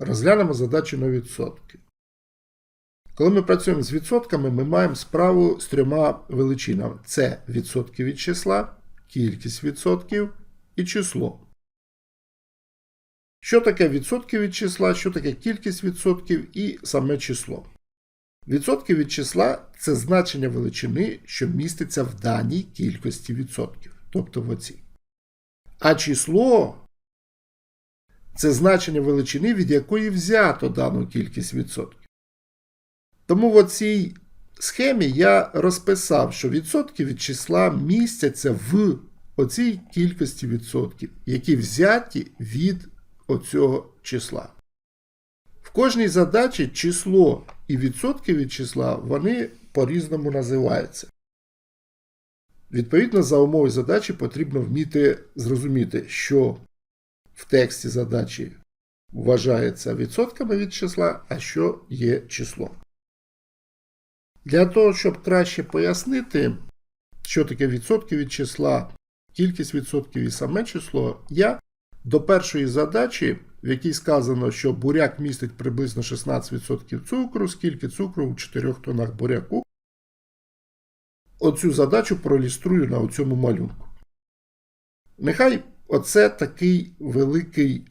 Розглянемо задачу на відсотки. Коли ми працюємо з відсотками, ми маємо справу з трьома величинами: це відсотки від числа, кількість відсотків і число. Що таке відсотки від числа, що таке кількість відсотків і саме число? Відсотки від числа це значення величини, що міститься в даній кількості відсотків, тобто в оцій. А число це значення величини, від якої взято дану кількість відсотків. Тому в оцій схемі я розписав, що відсотки від числа містяться в оцій кількості відсотків, які взяті від оцього числа. В кожній задачі число і відсотки від числа вони по-різному називаються. Відповідно, за умови задачі потрібно вміти зрозуміти, що в тексті задачі вважається відсотками від числа, а що є число. Для того, щоб краще пояснити, що таке відсотки від числа, кількість відсотків і саме число, я до першої задачі, в якій сказано, що буряк містить приблизно 16% цукру, скільки цукру у 4 тонах буряку, оцю задачу проілюструю на цьому малюнку. Нехай оце такий великий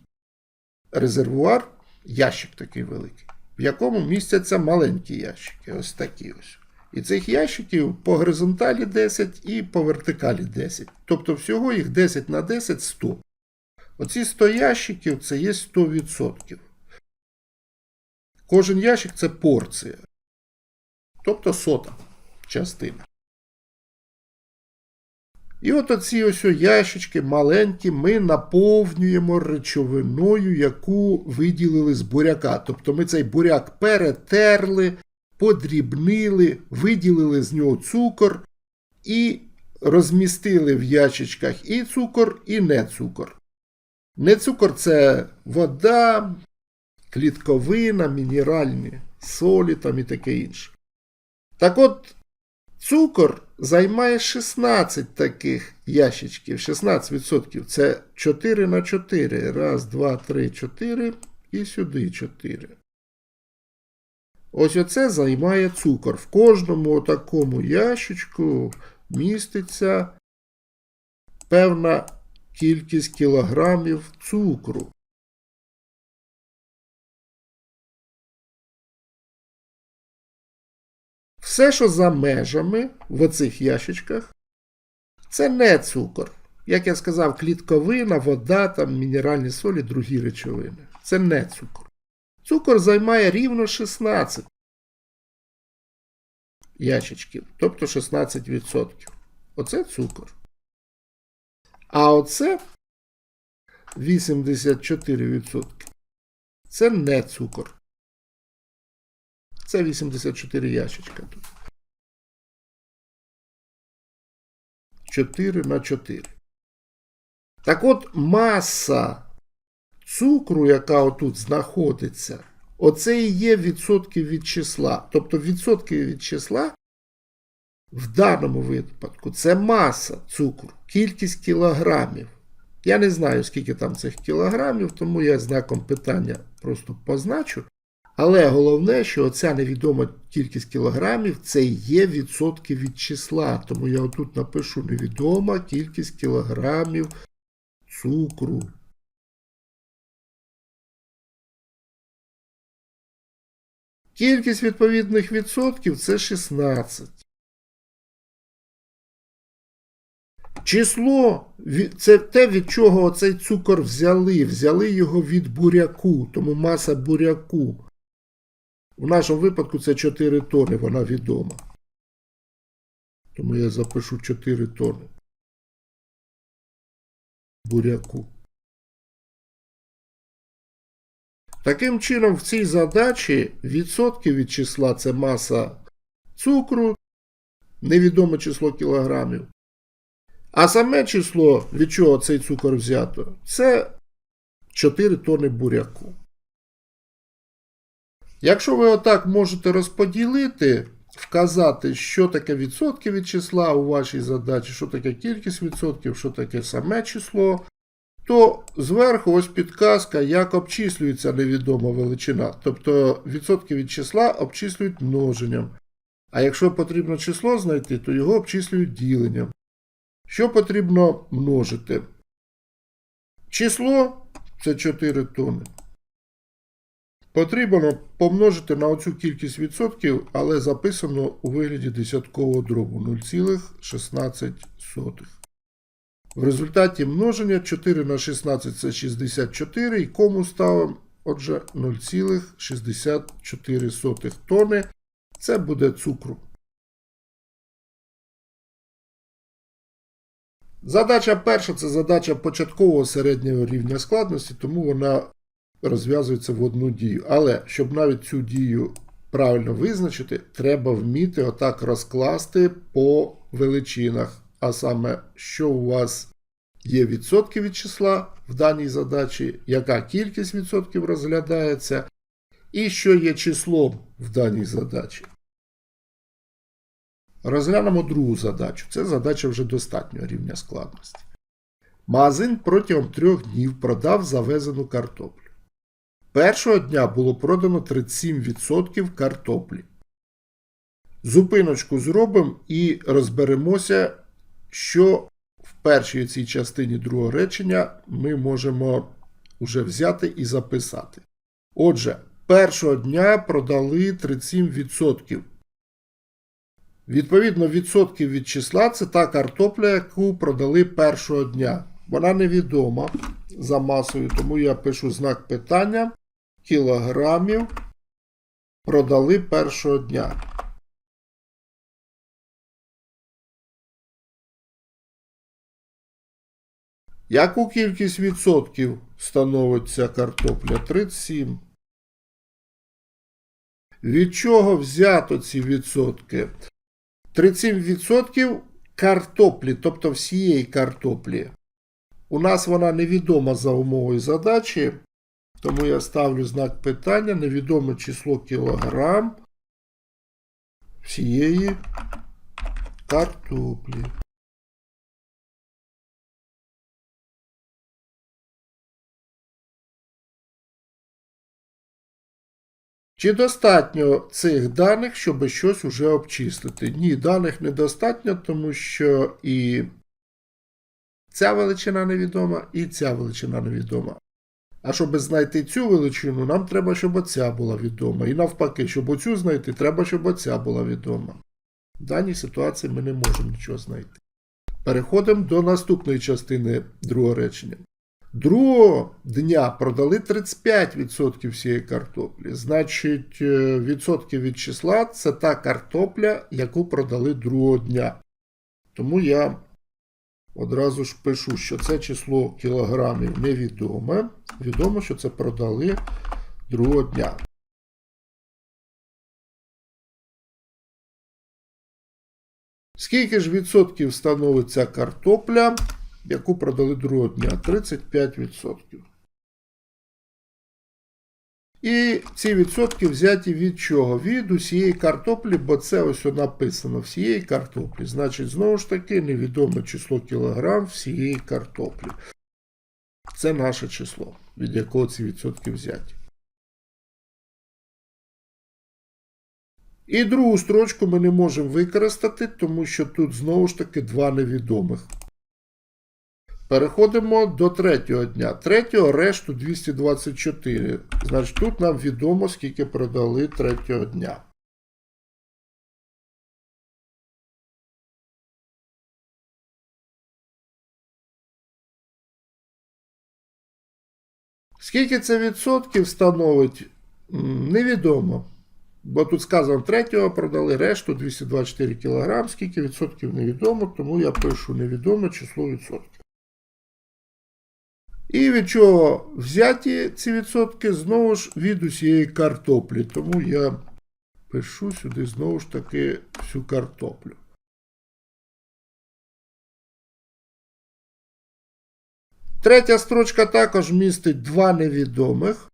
резервуар, ящик такий великий, в якому містяться маленькі ящики, ось такі ось. І цих ящиків по горизонталі 10 і по вертикалі 10. Тобто всього їх 10 на 10 100. Оці 100 ящиків це є 100%. Кожен ящик це порція. Тобто сота частина. І от оці ось ящички маленькі ми наповнюємо речовиною, яку виділили з буряка. Тобто ми цей буряк перетерли, подрібнили, виділили з нього цукор і розмістили в ящичках і цукор, і не цукор. Не цукор це вода, клітковина, мінеральні солі там і таке інше. Так от, цукор займає 16 таких ящичків, 16%. Це 4 на 4. Раз, два, три, 4 і сюди 4. Ось оце займає цукор. В кожному такому ящичку міститься певна кількість кілограмів цукру. Все, що за межами в оцих ящичках, це не цукор. Як я сказав, клітковина, вода, там, мінеральні солі, другі речовини. Це не цукор. Цукор займає рівно 16 ящичків, тобто 16%. Оце цукор. А оце 84%. Це не цукор. Це 84 ящичка тут. 4 на 4. Так от маса цукру, яка отут знаходиться, оце і є відсотки від числа. Тобто відсотки від числа в даному випадку це маса цукру, кількість кілограмів. Я не знаю, скільки там цих кілограмів, тому я знаком питання просто позначу. Але головне, що оця невідома кількість кілограмів це є відсотки від числа. Тому я отут напишу невідома кількість кілограмів цукру. Кількість відповідних відсотків це 16. Число це те, від чого цей цукор взяли. Взяли його від буряку, тому маса буряку. В нашому випадку це 4 тони, вона відома. Тому я запишу 4 тони. Буряку. Таким чином, в цій задачі відсотки від числа це маса цукру, невідоме число кілограмів. А саме число, від чого цей цукор взято, це 4 тони буряку. Якщо ви отак можете розподілити, вказати, що таке відсотки від числа у вашій задачі, що таке кількість відсотків, що таке саме число, то зверху ось підказка, як обчислюється невідома величина. Тобто відсотки від числа обчислюють множенням. А якщо потрібно число знайти, то його обчислюють діленням. Що потрібно множити? Число це 4 тони. Потрібно помножити на оцю кількість відсотків, але записано у вигляді десяткового дробу 0,16. В результаті множення 4 на 16 це 64 і кому ставимо, отже, 0,64 тони. Це буде цукру. Задача перша це задача початкового середнього рівня складності, тому вона розв'язується в одну дію. Але щоб навіть цю дію правильно визначити, треба вміти отак розкласти по величинах. А саме, що у вас є відсотки від числа в даній задачі, яка кількість відсотків розглядається, і що є числом в даній задачі. Розглянемо другу задачу. Це задача вже достатнього рівня складності. Магазин протягом трьох днів продав завезену картоплю. Першого дня було продано 37% картоплі. Зупиночку зробимо і розберемося, що в першій цій частині другого речення ми можемо вже взяти і записати. Отже, першого дня продали 37%. Відповідно, відсотків від числа це та картопля, яку продали першого дня. Вона невідома за масою, тому я пишу знак питання. Кілограмів продали першого дня. Яку кількість відсотків становить ця картопля? 37. Від чого взято ці відсотки? 37% картоплі, тобто всієї картоплі. У нас вона невідома за умовою задачі, тому я ставлю знак питання, невідоме число кілограм всієї картоплі. Чи достатньо цих даних, щоб щось уже обчислити? Ні, даних недостатньо, тому що і ця величина невідома, і ця величина невідома. А щоб знайти цю величину, нам треба, щоб оця була відома. І навпаки, щоб оцю знайти, треба, щоб оця була відома. В даній ситуації ми не можемо нічого знайти. Переходимо до наступної частини другого речення. Другого дня продали 35% всієї картоплі. Значить, е, відсотки від числа це та картопля, яку продали другого дня. Тому я одразу ж пишу, що це число кілограмів невідоме. Відомо, що це продали другого дня. Скільки ж відсотків становиться картопля? яку продали другого дня 35%. І ці відсотки взяті від чого? Від усієї картоплі, бо це ось написано всієї картоплі. Значить, знову ж таки, невідоме число кілограм всієї картоплі. Це наше число, від якого ці відсотки взяті. І другу строчку ми не можемо використати, тому що тут знову ж таки два невідомих. Переходимо до третього дня. Третього решту 224. Значить, тут нам відомо, скільки продали третього дня. Скільки це відсотків становить, невідомо. Бо тут сказано, третього продали решту 224 кг, скільки відсотків невідомо, тому я пишу невідоме число відсотків. І від чого взяті ці відсотки знову ж від усієї картоплі. Тому я пишу сюди знову ж таки всю картоплю. Третя строчка також містить два невідомих,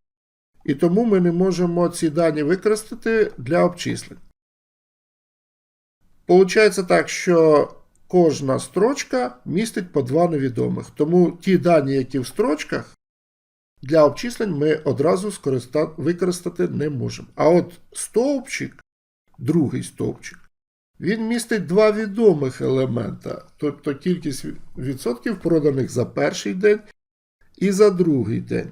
і тому ми не можемо ці дані використати для обчислень. Получається так, що кожна строчка містить по два невідомих. Тому ті дані, які в строчках, для обчислень ми одразу використати не можемо. А от стовпчик, другий стовпчик, він містить два відомих елемента, тобто кількість відсотків проданих за перший день і за другий день.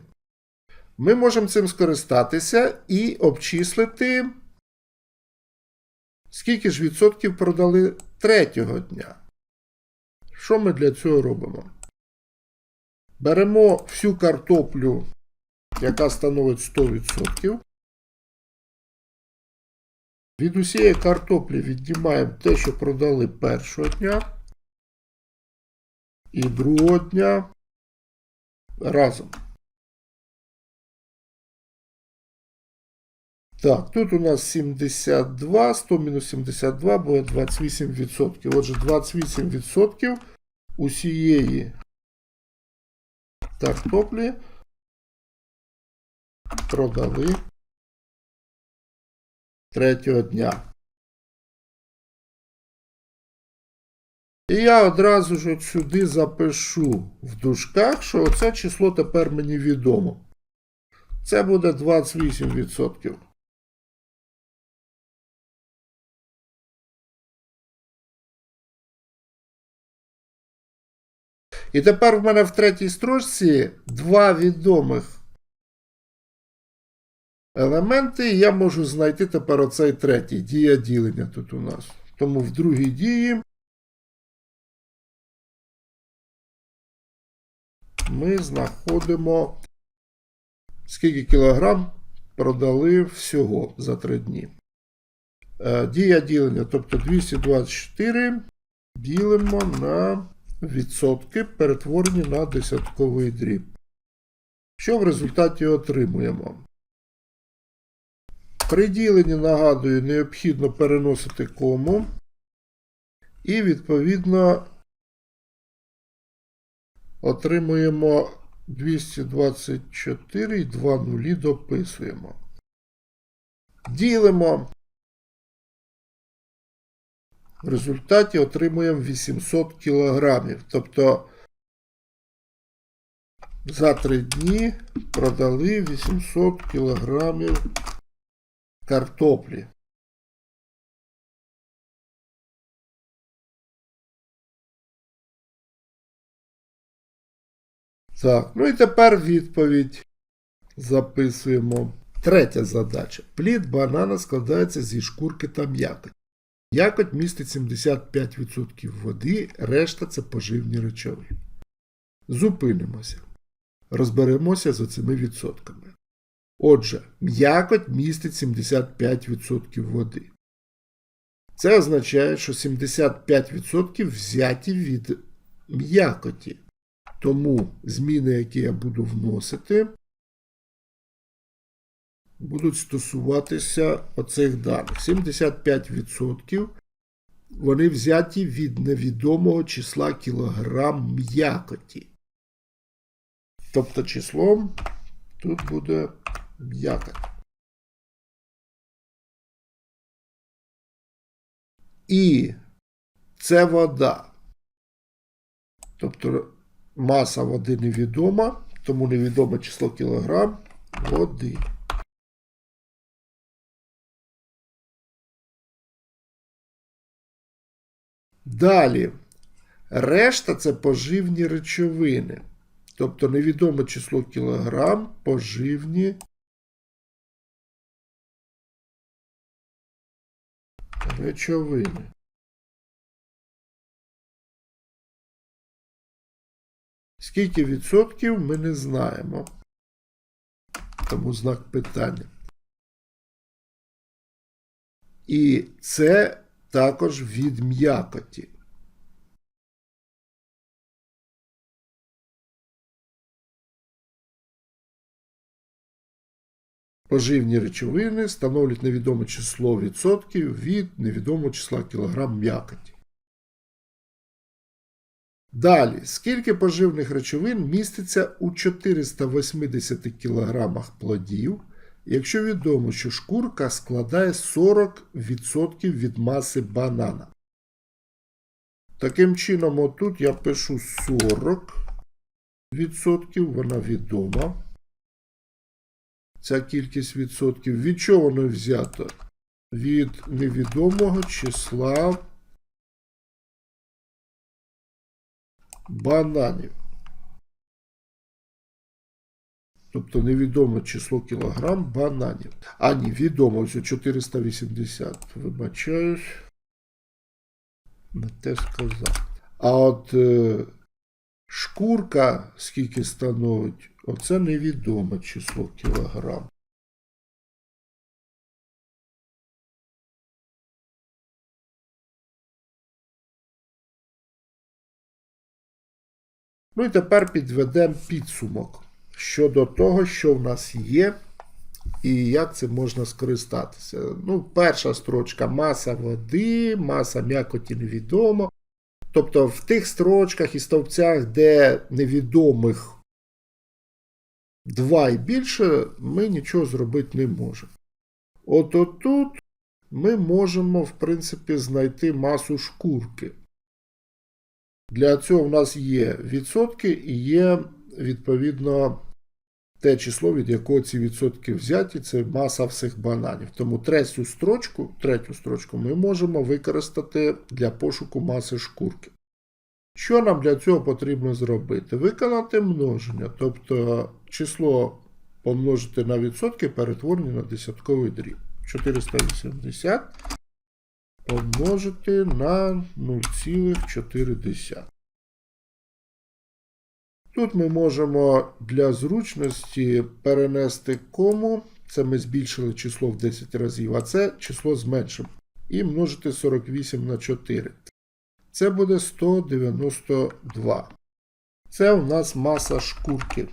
Ми можемо цим скористатися і обчислити, скільки ж відсотків продали третього дня. Що ми для цього робимо? Беремо всю картоплю, яка становить 100%. Від усієї картоплі віднімаємо те, що продали першого дня і другого дня разом. Так, тут у нас 72, 100 мінус 72 буде 28%. Отже, 28% усієї картоплі продали третього дня. І я одразу ж от сюди запишу в дужках, що оце число тепер мені відомо. Це буде 28%. І тепер в мене в третій строчці два відомих елементи, і я можу знайти тепер оцей третій дія ділення тут у нас. Тому в другій дії ми знаходимо скільки кілограм продали всього за три дні. Е, Дія ділення, тобто 224 ділимо на відсотки, перетворені на десятковий дріб. Що в результаті отримуємо? При діленні, нагадую, необхідно переносити кому. І, відповідно, отримуємо 224 і 2 нулі дописуємо. Ділимо. В результаті отримуємо 800 кілограмів. Тобто за 3 дні продали 800 кілограмів картоплі. Так, ну і тепер відповідь записуємо. Третя задача. Плід банана складається зі шкурки та м'якоть. М'якоть містить 75% води, решта це поживні речовини. Зупинимося. Розберемося за цими відсотками. Отже, м'якоть містить 75% води. Це означає, що 75% взяті від м'якоті. Тому зміни, які я буду вносити, будуть стосуватися оцих даних. 75% вони взяті від невідомого числа кілограм м'якоті. Тобто числом тут буде м'якоть. І це вода. Тобто маса води невідома, тому невідоме число кілограм води. Далі. Решта це поживні речовини. Тобто невідоме число кілограм поживні речовини. Скільки відсотків ми не знаємо. Тому знак питання. І це також від м'якоті. Поживні речовини становлять невідоме число відсотків від невідомого числа кілограм м'якоті. Далі, скільки поживних речовин міститься у 480 кг плодів, якщо відомо, що шкурка складає 40% від маси банана. Таким чином, отут я пишу 40 відсотків, вона відома. Ця кількість відсотків. Від чого воно взято? Від невідомого числа бананів. Тобто невідоме число кілограм бананів. А ні, відомо, ось 480. Вибачаюсь. Не те сказав. А от е, шкурка, скільки становить, оце невідоме число кілограм. Ну і тепер підведемо підсумок щодо того, що в нас є, і як це можна скористатися. Ну, перша строчка маса води, маса м'якоті невідомо. Тобто в тих строчках і стовпцях, де невідомих два і більше, ми нічого зробити не можемо. От отут ми можемо, в принципі, знайти масу шкурки. Для цього в нас є відсотки і є, відповідно, те число, від якого ці відсотки взяті, це маса всіх бананів. Тому третю строчку, третю строчку ми можемо використати для пошуку маси шкурки. Що нам для цього потрібно зробити? Виконати множення, тобто число помножити на відсотки перетворені на десятковий дріб. 480 помножити на 0,4. Тут ми можемо для зручності перенести кому, це ми збільшили число в 10 разів, а це число зменшимо. І множити 48 на 4. Це буде 192. Це у нас маса шкурки.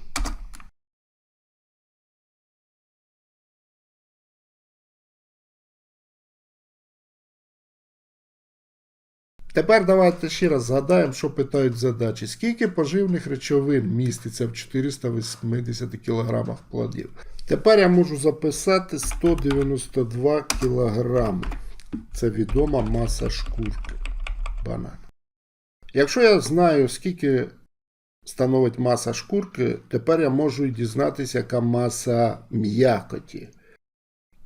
Тепер давайте ще раз згадаємо, що питають задачі. Скільки поживних речовин міститься в 480 кг плодів? Тепер я можу записати 192 кг. Це відома маса шкурки бананів. Якщо я знаю, скільки становить маса шкурки, тепер я можу і дізнатися, яка маса м'якоті.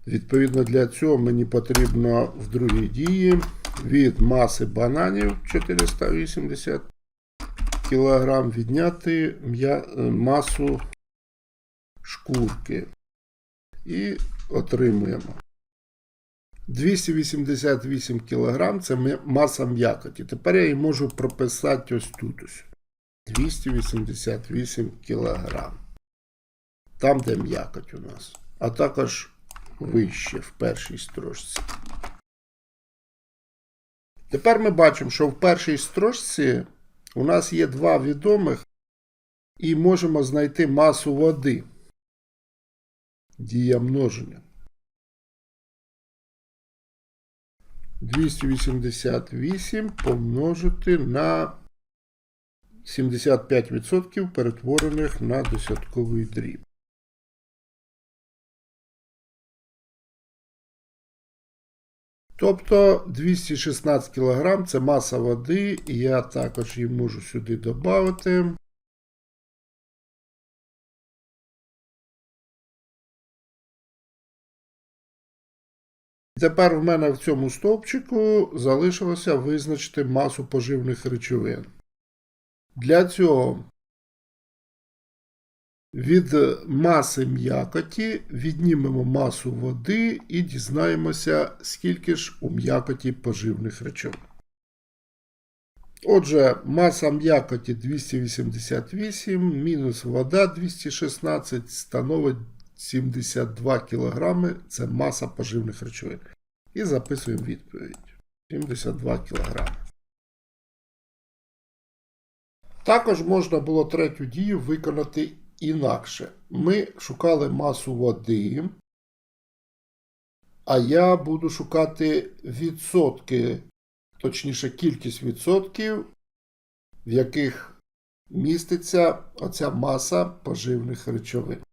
Відповідно для цього мені потрібно в другій дії від маси бананів 480 кг відняти масу шкурки. І отримуємо. 288 кг це маса м'якоті. Тепер я її можу прописати ось тут. ось. 288 кг. Там, де м'якоть у нас. А також вище в першій строчці. Тепер ми бачимо, що в першій строчці у нас є два відомих, і можемо знайти масу води. Дія множення. 288 помножити на 75% перетворених на десятковий дріб. Тобто 216 кг це маса води, і я також її можу сюди додати. Тепер в мене в цьому стовпчику залишилося визначити масу поживних речовин. Для цього від маси м'якоті віднімемо масу води і дізнаємося, скільки ж у м'якоті поживних речовин. Отже, маса м'якоті 288 мінус вода 216 становить 72 кг це маса поживних речовин. І записуємо відповідь. 72 кг. Також можна було третю дію виконати інакше. Ми шукали масу води, а я буду шукати відсотки, точніше, кількість відсотків, в яких міститься оця маса поживних речовин.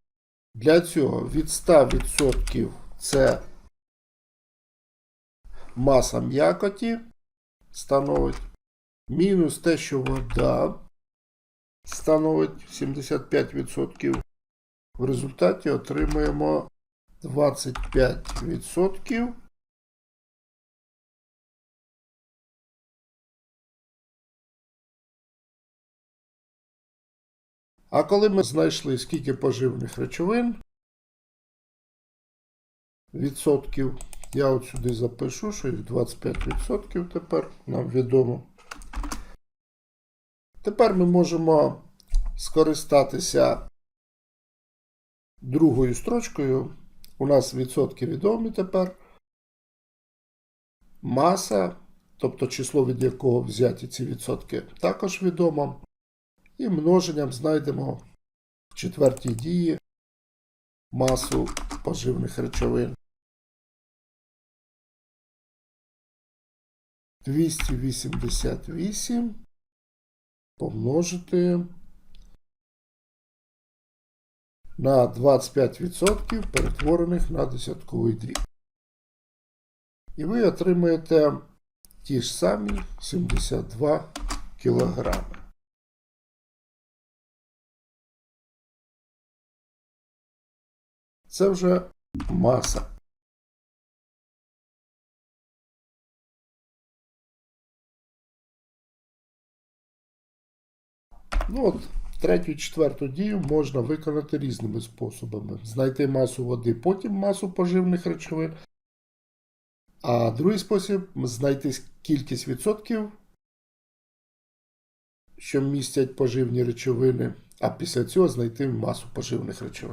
Для цього від 100% це маса м'якоті становить мінус те, що вода становить 75%. В результаті отримаємо 25%. А коли ми знайшли, скільки поживних речовин, відсотків, я от сюди запишу, що їх 25% тепер нам відомо. Тепер ми можемо скористатися другою строчкою. У нас відсотки відомі тепер. Маса, тобто число, від якого взяті ці відсотки, також відомо. І множенням знайдемо в четвертій дії масу поживних речовин. 288 помножити на 25% перетворених на десятковий дріб. І ви отримаєте ті ж самі 72 кілограми. Це вже маса. Ну от, третю і четверту дію можна виконати різними способами. Знайти масу води, потім масу поживних речовин. А другий спосіб знайти кількість відсотків, що містять поживні речовини, а після цього знайти масу поживних речовин.